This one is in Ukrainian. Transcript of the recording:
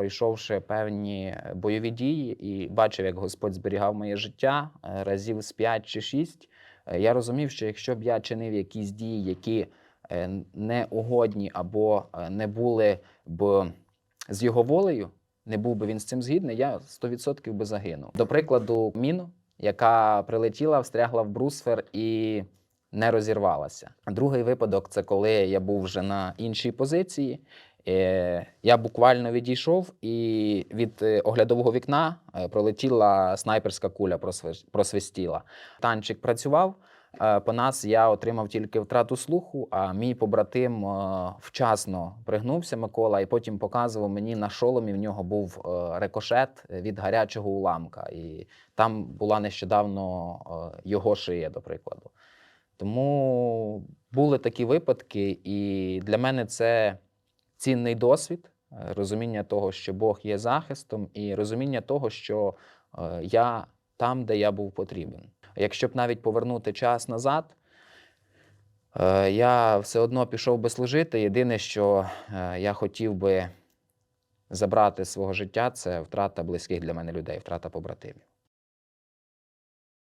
пройшовши певні бойові дії і бачив, як Господь зберігав моє життя е, разів з 5 чи 6, я розумів, що якщо б я чинив якісь дії, які е, не угодні або е, не були б з його волею, не був би він з цим згідний, я 100% би загинув. До прикладу, міну, яка прилетіла, встрягла в брусфер і не розірвалася. Другий випадок це коли я був вже на іншій позиції. Е, Я буквально відійшов, і від е, оглядового вікна е, пролетіла снайперська куля, просвистіла. Танчик працював. По нас я отримав тільки втрату слуху, а мій побратим вчасно пригнувся Микола, і потім показував мені на шоломі. В нього був рикошет від гарячого уламка. І там була нещодавно його шия, до прикладу. Тому були такі випадки, і для мене це цінний досвід, е, розуміння того, що Бог є захистом, і розуміння того, що е, я там, де я був потрібен. Якщо б навіть повернути час назад, е, я все одно пішов би служити. Єдине, що я хотів би забрати свого життя, це втрата близьких для мене людей, втрата побратимів.